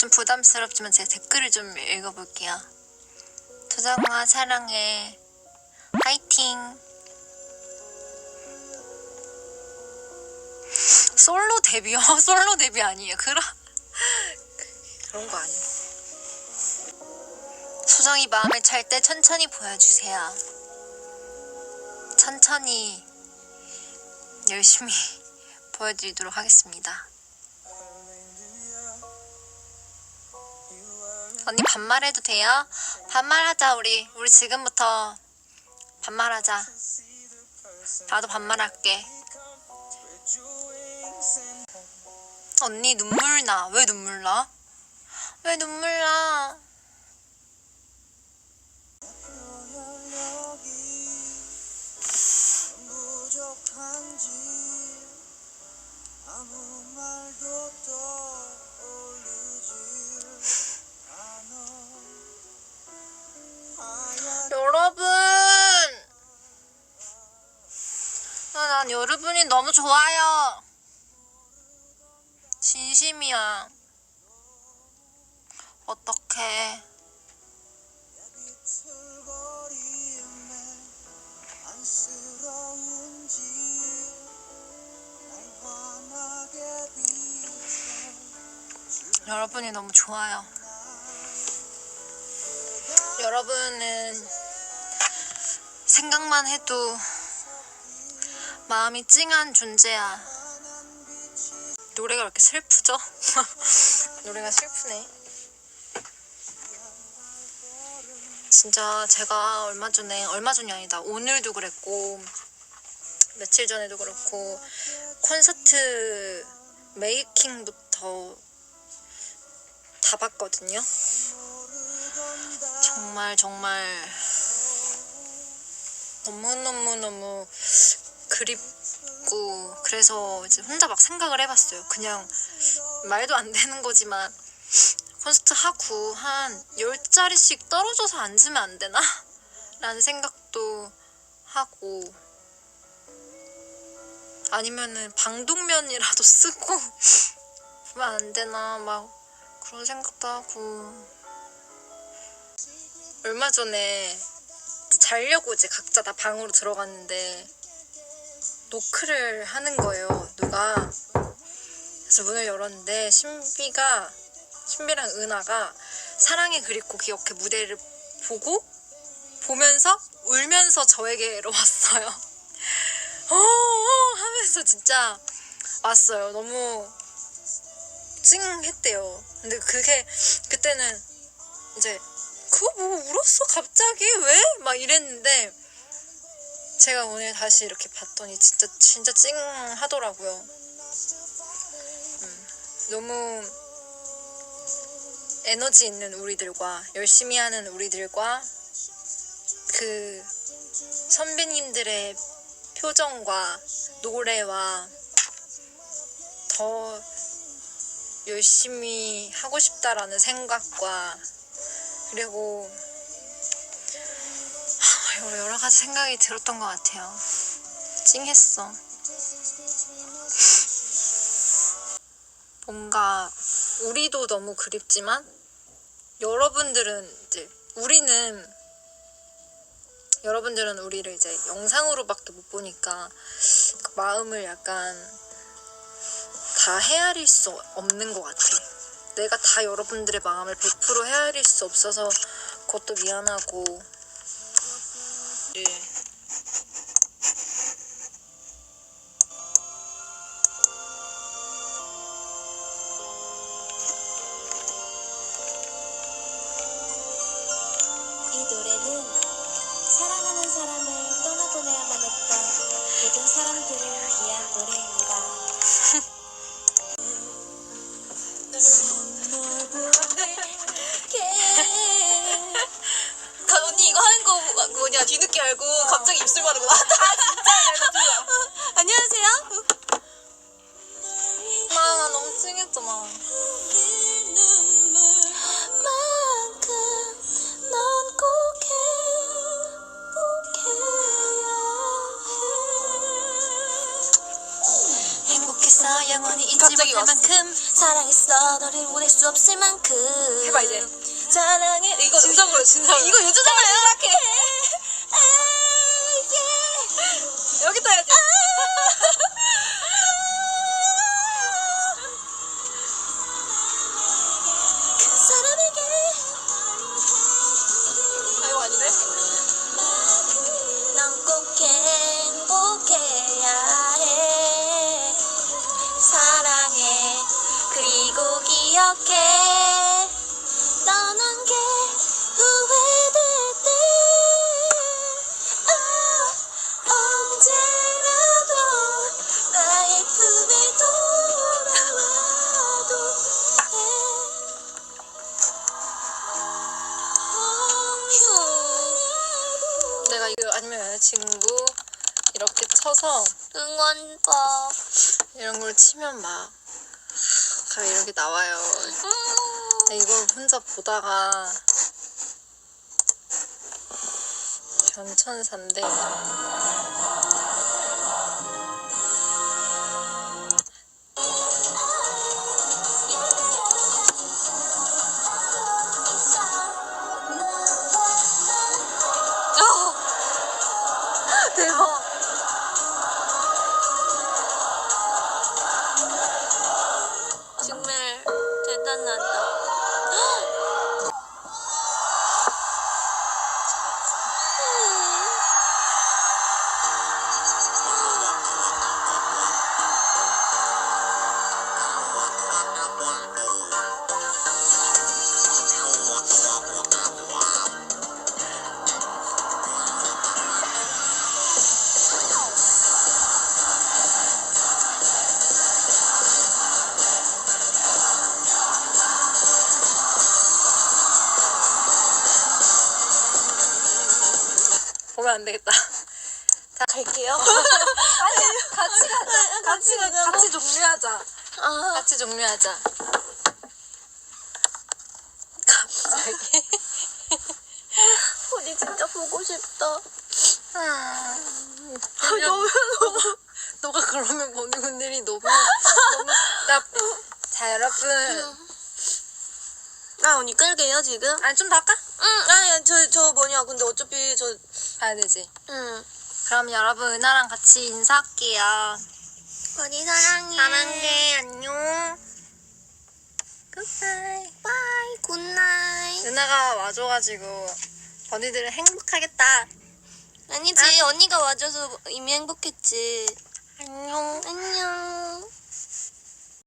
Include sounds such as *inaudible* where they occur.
좀 부담스럽지만 제가 댓글을 좀 읽어볼게요. 도정아 사랑해. 화이팅. 솔로 데뷔요? *laughs* 솔로 데뷔 아니에요. 그런 그런 거 아니에요. 수정이 마음을 찰때 천천히 보여주세요. 천천히 열심히 *laughs* 보여드리도록 하겠습니다. 언니 반말해도 돼요? 반말하자 우리 우리 지금부터 반말하자. 나도 반말할게. 언니 눈물 나. 왜 눈물 나? 왜 눈물 나? 아무 말도 떠올리지 여러분! 아, 난 여러분이 너무 좋아요. 진심이야. 어떡해. 여러분이 너무 좋아요. 여러분은 생각만 해도 마음이 찡한 존재야. 노래가 이렇게 슬프죠? *laughs* 노래가 슬프네. 진짜 제가 얼마 전에, 얼마 전이 아니다. 오늘도 그랬고, 며칠 전에도 그렇고, 콘서트 메이킹부터 다 봤거든요. 정말 정말 너무너무너무 그립고 그래서 이제 혼자 막 생각을 해봤어요. 그냥 말도 안 되는 거지만 콘서트 하고 한 10자리씩 떨어져서 앉으면 안 되나? 라는 생각도 하고 아니면은 방독면이라도 쓰고 *laughs* 하면 안 되나 막 그런 생각도 하고 얼마 전에 자려고 이제 각자 다 방으로 들어갔는데 노크를 하는 거예요 누가. 그래서 문을 열었는데 신비가 신비랑 은하가 사랑의 그립고 기억해 무대를 보고 보면서 울면서 저에게로 *laughs* 왔어요. 어 하면서 진짜 왔어요. 너무 찡했대요. 근데 그게 그때는 이제 그거 뭐 울었어 갑자기 왜? 막 이랬는데 제가 오늘 다시 이렇게 봤더니 진짜 진짜 찡하더라고요. 음, 너무 에너지 있는 우리들과 열심히 하는 우리들과 그 선배님들의 표정과 노래와 더 열심히 하고 싶다라는 생각과 그리고 하, 여러 가지 생각이 들었던 것 같아요. 찡했어. 뭔가 우리도 너무 그립지만 여러분들은 이제 우리는 여러분들은 우리를 이제 영상으로밖에 못 보니까 그 마음을 약간 다 헤아릴 수 없는 것 같아. 내가 다 여러분들의 마음을 100% 헤아릴 수 없어서 그것도 미안하고 네. 뭐- 뭐냐 뒤늦게 알고 갑자기 입술 바르고 나왔다. 아 진짜 *laughs* 안녕하세요. 아, 나 너무 찡했잖아. 행복했어 영원 영원히 잊지 갑자기 못할 왔어. 만큼 사랑했어 너를 보낼 수 없을 만큼 해봐, 이제. 사랑해 이거 진성으로, 진성으로. 이거 요즘잖아요 여기다 해야지. 그 사람에게 아, 이거 아니네? 넌 꼭 행복해야 해 사랑해 그리고 기억해 쳐서 응원법 이런 걸 치면 막 가- 이렇게 나와요. 이걸 혼자 보다가 변천사인데 대단하다. 보면 안 되겠다. *laughs* 자, 갈게요. *laughs* 아니, 같이 가자. 같이 가자고? 같이 종료하자. 아, 같이 종료하자. 갑자기. 우리 진짜 보고 싶다. 너무 너무 너가 그러면 보는 분들이 너무 너무 *laughs* 나. 자 여러분. 아, 언니 끌게요, 지금? 아니 좀 더 할까? 응, 아니, 저, 저 뭐냐. 근데 어차피 저, 가야 되지. 응. 그럼 여러분 은하랑 같이 인사할게요. 언니 사랑해. 사랑해 안녕. 굿바이. 바이, 굿나잇. 은하가 와줘가지고 언니들은 행복하겠다. 아니지, 언니가 와줘서 이미 행복했지. 안녕. 안녕.